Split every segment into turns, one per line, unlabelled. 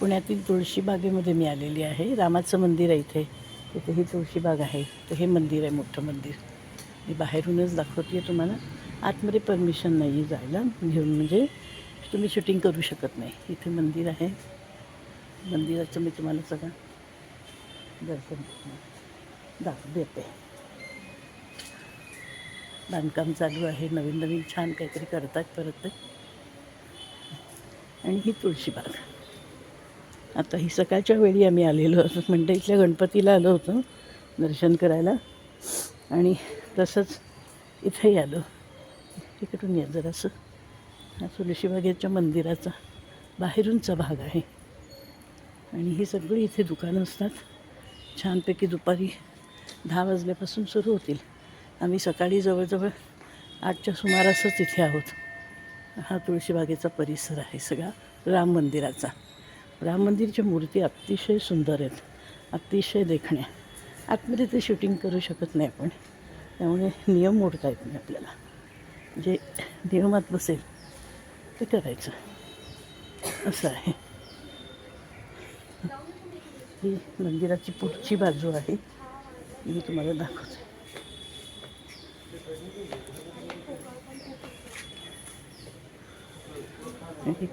पुण्यातील तुळशीबागेमध्ये मी आलेली आहे. रामाचं मंदिर आहे इथे. इथे ही तुळशीबाग आहे. तर हे मंदिर आहे मोठं मंदिर. मी बाहेरूनच दाखवते तुम्हाला. आतमध्ये परमिशन नाही आहे जायला. घेऊन म्हणजे तुम्ही शूटिंग करू शकत नाही. इथे मंदिर आहे. मंदिराचं मी तुम्हाला सगळं दर्शन दाखव देते. बांधकाम चालू आहे. नवीन नवीन छान काहीतरी करतात परत. आणि ही तुळशीबाग आता ही सकाळच्या वेळी आम्ही आलेलो म्हणजे इथल्या गणपतीला आलो होतो दर्शन करायला. आणि तसंच इथेही आलो. तिकडून या जरासं. हा तुळशीबागेच्या मंदिराचा बाहेरूनचा भाग आहे. आणि ही सगळी इथे दुकानं असतात. छानपैकी दुपारी दहा वाजल्यापासून सुरू होतील. आम्ही सकाळी जवळजवळ आठच्या सुमारासच इथे आहोत. हा तुळशीबागेचा परिसर आहे सगळा. राम मंदिराचा. राम मंदिरच्या मूर्ती अतिशय सुंदर आहेत. अतिशय देखण्या आतमध्ये ते शूटिंग करू शकत नाही आपण. त्यामुळे नियम मोडता येत नाही आपल्याला. जे नियमात बसेल ते करायचं. असं आहे. ही मंदिराची पुढची बाजू आहे. मी तुम्हाला दाखवते. आणि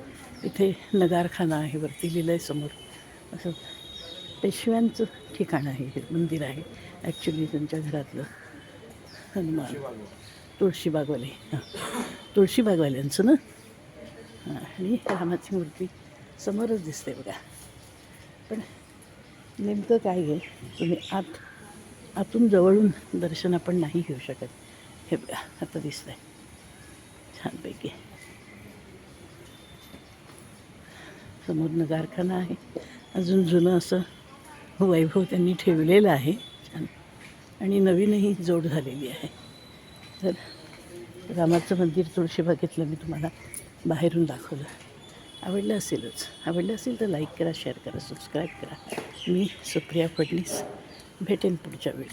इथे नगारखाना आहे वरती लिहिलं आहे समोर. असं पेशव्यांचं ठिकाण आहे हे मंदिर आहे. ॲक्च्युली त्यांच्या घरातलं हनुमान. तुळशीबागवाले हां. तुळशीबागवाल्यांचं ना? हां. आणि रामाची मूर्ती समोरच दिसते बघा. पण नेमकं काय आहे? तुम्ही आत आतून जवळून दर्शन आपण नाही घेऊ शकत. हे बघा आता दिसतं आहे छानपैकी. समोरनं कारखाना आहे. अजून जुनं असं वैभव त्यांनी ठेवलेलं आहे. छान. आणि नवीनही जोड झालेली आहे. तर रामाचं मंदिर तुळशीबागेतलं मी तुम्हाला. बाहेरून दाखवलं. आवडलं असेलच. आवडलं असेल तर लाईक करा शेअर करा सबस्क्राईब करा. मी सुप्रिया फडणीस. भेटेन पुढच्या व्हिडिओ